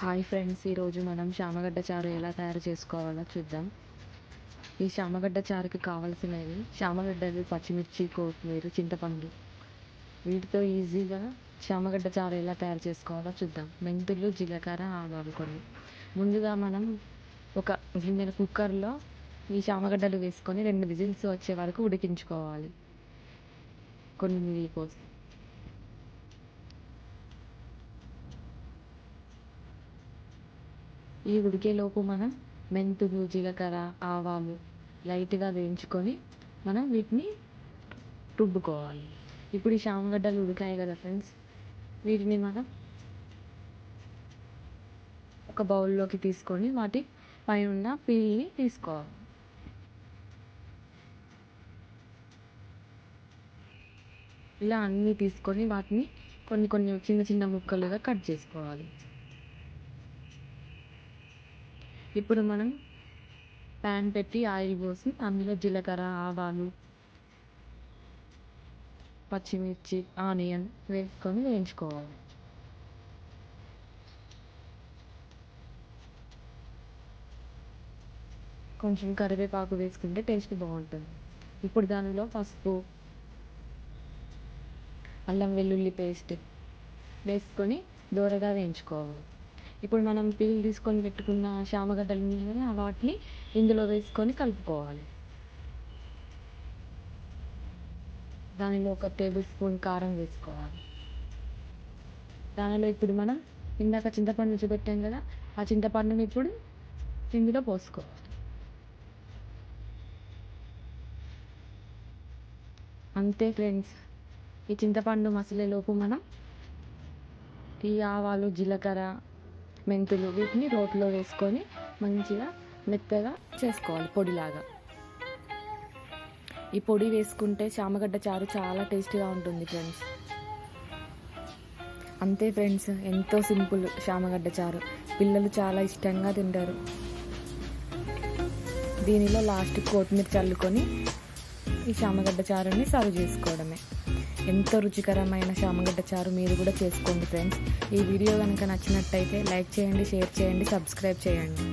Hi friends ఈరోజు మనం శామగడ్డ చారు ఎలా తయారు చేసుకోవాలో చూద్దాం. ఈ శామగడ్డ చారుకి కావాల్సినవి శామగడ్డలు పచ్చిమిర్చి కొత్తిమీర చింతపండు. వీటితో ఈజీగా శామగడ్డ చారు ఎలా తయారు చేసుకోవాలో చూద్దాం. మెంతులు జీలకర్ర ఆవాలు కొన్ని. ముందుగా మనం ఒక గిన్నెల కుక్కర్లో ఈ శామగడ్డలు వేసుకొని రెండు విజిల్స్ వచ్చే వరకు ఉడికించుకోవాలి. కొన్ని నీళ్ళు ఈ ఉడికేలోపు మనం మెంతులు జీలకర్ర ఆవాలు లైట్గా వేయించుకొని మనం వీటిని రుబ్బుకోవాలి. ఇప్పుడు ఈ శామగడ్డలు ఉడికాయి కదా ఫ్రెండ్స్ వీటిని మనం ఒక బౌల్లోకి తీసుకొని వాటి పైన పీల్ని తీసుకోవాలి. ఇలా అన్నీ తీసుకొని వాటిని కొన్ని కొన్ని చిన్న చిన్న ముక్కలుగా కట్ చేసుకోవాలి. ఇప్పుడు మనం ప్యాన్ పెట్టి ఆయిల్ పోసి అందులో జీలకర్ర ఆవాలు పచ్చిమిర్చి ఆనియన్ వేసుకొని వేయించుకోవాలి. కొంచెం కరివేపాకు వేసుకుంటే టేస్ట్ బాగుంటుంది. ఇప్పుడు దానిలో పసుపు అల్లం వెల్లుల్లి పేస్ట్ వేసుకొని దూరగా వేయించుకోవాలి. ఇప్పుడు మనం పీల్ తీసుకొని పెట్టుకున్న శామగడ్డలు వాటిని ఇందులో వేసుకొని కలుపుకోవాలి. దానిలో ఒక టేబుల్ స్పూన్ కారం వేసుకోవాలి. దానిలో ఇప్పుడు మనం ఇందాక చింతపండు చూపెట్టాం కదా ఆ చింతపండుని ఇప్పుడు ఇందులో పోసుకోవాలి. అంతే ఫ్రెండ్స్ ఈ చింతపండు మసలేలోపు మనం ఈ ఆవాలు జీలకర్ర మెంతులు వీటిని రోట్లో వేసుకొని మంచిగా మెత్తగా చేసుకోవాలి పొడిలాగా. ఈ పొడి వేసుకుంటే చామగడ్డ చారు చాలా టేస్టీగా ఉంటుంది ఫ్రెండ్స్. అంతే ఫ్రెండ్స్ ఎంతో సింపుల్ చామగడ్డ చారు. పిల్లలు చాలా ఇష్టంగా తింటారు. దీనిలో లాస్ట్ కొత్తిమీర చల్లుకొని ఈ చామగడ్డ చారుని సర్వ్ చేసుకోవడమే. ఎంతో రుచికరమైన చామగడ్డ చారు మీరు కూడా చేసుకోండి ఫ్రెండ్స్. ఈ వీడియో కనుక నచ్చినట్టయితే లైక్ చేయండి షేర్ చేయండి సబ్స్క్రైబ్ చేయండి.